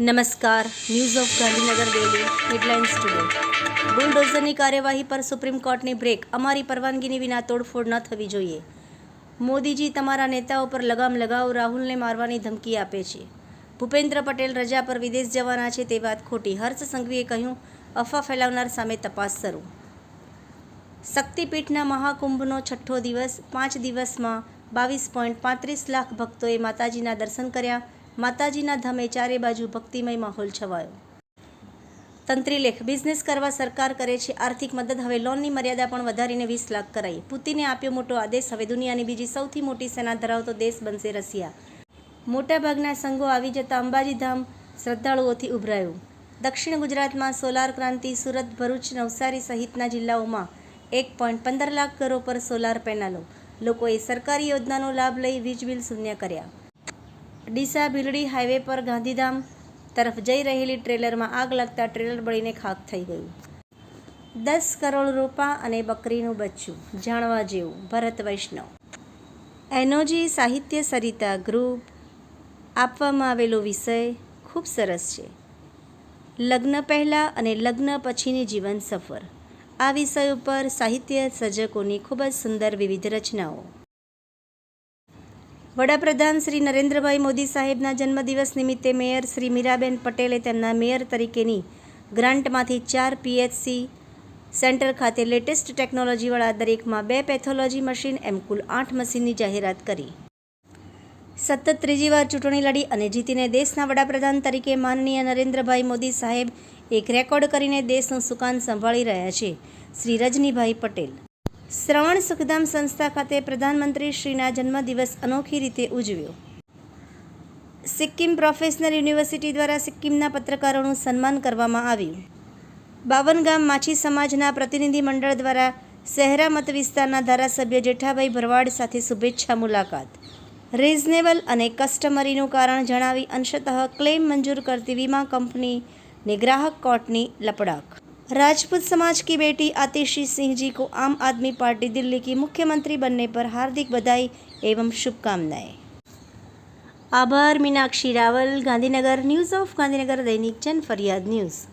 નમસ્કાર news of Gandhinagar daily headlines today બુલડોઝરની કાર્યવાહી પર સુપ્રીમ કોર્ટની બ્રેક અમારી પરવાનગીની વિના તોડફોડ ન થવી જોઈએ. મોદીજી તમારા નેતાઓ પર લગામ લગાવો રાહુલને મારવાની ધમકી આપે છે. ભૂપેન્દ્ર પટેલ રજા પર વિદેશ જવાના છે તે વાત ખોટી. હર્ષ સંઘવીએ કહ્યું, અફવા ફેલાવનાર સામે તપાસ શરૂ. શક્તિપીઠના મહાકુંભનો છઠ્ઠો દિવસ પાંચ દિવસમાં બાવીસ પોઈન્ટ પાંત્રીસ લાખ ભક્તોએ માતાજીના દર્શન કર્યા. માતાજીના ધામે ચારે બાજુ ભક્તિમય માહોલ છવાયો. તંત્રી લેખ, બિઝનેસ કરવા સરકાર કરે છે, આર્થિક મદદ હવે લોનની મર્યાદા પણ વધારીને વીસ લાખ કરાઈ. પુતિને આપ્યો મોટો આદેશ, હવે દુનિયાની બીજી સૌથી મોટી સેના ધરાવતો દેશ બનશે રશિયા. મોટાભાગના સંઘો આવી જતા અંબાજી ધામ શ્રદ્ધાળુઓથી ઉભરાયું. દક્ષિણ ગુજરાતમાં સોલાર ક્રાંતિ, સુરત, ભરૂચ, નવસારી સહિતના જિલ્લાઓમાં એક પોઈન્ટ પંદર લાખ ઘરો પર સોલાર પેનલો. લોકોએ સરકારી યોજનાનો લાભ લઈ વીજ બિલ શૂન્ય કર્યા. ડીસા ભીલડી હાઈવે પર ગાંધીધામ તરફ જઈ રહેલી ટ્રેલરમાં આગ લાગતા ટ્રેલર બળીને ખાક થઈ ગયું. દસ કરોડ રૂપા અને બકરીનું બચ્ચું, જાણવા જેવું, ભરત વૈષ્ણવ. એનોજી સાહિત્ય સરિતા ગ્રુપ આપવામાં આવેલો વિષય ખૂબ સરસ છે. લગ્ન પહેલાં અને લગ્ન પછીની જીવન સફર. આ વિષય ઉપર સાહિત્ય સર્જકોની ખૂબ જ સુંદર વિવિધ રચનાઓ. વડાપ્રધાન શ્રી નરેન્દ્રભાઈ મોદી સાહેબના જન્મદિવસ નિમિત્તે મેયર શ્રી મીરાબેન પટેલે તેમના મેયર તરીકેની ગ્રાન્ટમાંથી ચાર પીએચસી સેન્ટર ખાતે લેટેસ્ટ ટેકનોલોજીવાળા દરેકમાં બે પેથોલોજી મશીન એમ કુલ આઠ મશીનની જાહેરાત કરી. સતત ત્રીજી વાર ચૂંટણી લડી અને જીતીને દેશના વડાપ્રધાન તરીકે માનનીય નરેન્દ્રભાઈ મોદી સાહેબ એક રેકોર્ડ કરીને દેશનું સુકાન સંભાળી રહ્યા છે, શ્રી રજનીભાઈ પટેલ. શ્રવણ સુખધામ સંસ્થા ખાતે પ્રધાનમંત્રી શ્રીના જન્મદિવસ અનોખી રીતે ઉજવ્યો. સિક્કિમ પ્રોફેશનલ યુનિવર્સિટી દ્વારા સિક્કિમના પત્રકારોનું સન્માન કરવામાં આવ્યું. બાવનગામ માછી સમાજના પ્રતિનિધિ મંડળ દ્વારા શહેરા મત વિસ્તારના ધારાસભ્ય જેઠાભાઈ ભરવાડ સાથે શુભેચ્છા મુલાકાત. રિઝનેબલ અને કસ્ટમરીનું કારણ જણાવી અંશતઃ ક્લેમ મંજૂર કરતી વીમા કંપનીને ગ્રાહક કોર્ટની લપડાક राजपूत समाज की बेटी आतिशी सिंह जी को आम आदमी पार्टी दिल्ली की मुख्यमंत्री बनने पर हार्दिक बधाई एवं शुभकामनाएँ। आभार, मीनाक्षी रावल, गांधीनगर, न्यूज़ ऑफ़ गांधीनगर, दैनिक जन फरियाद न्यूज़।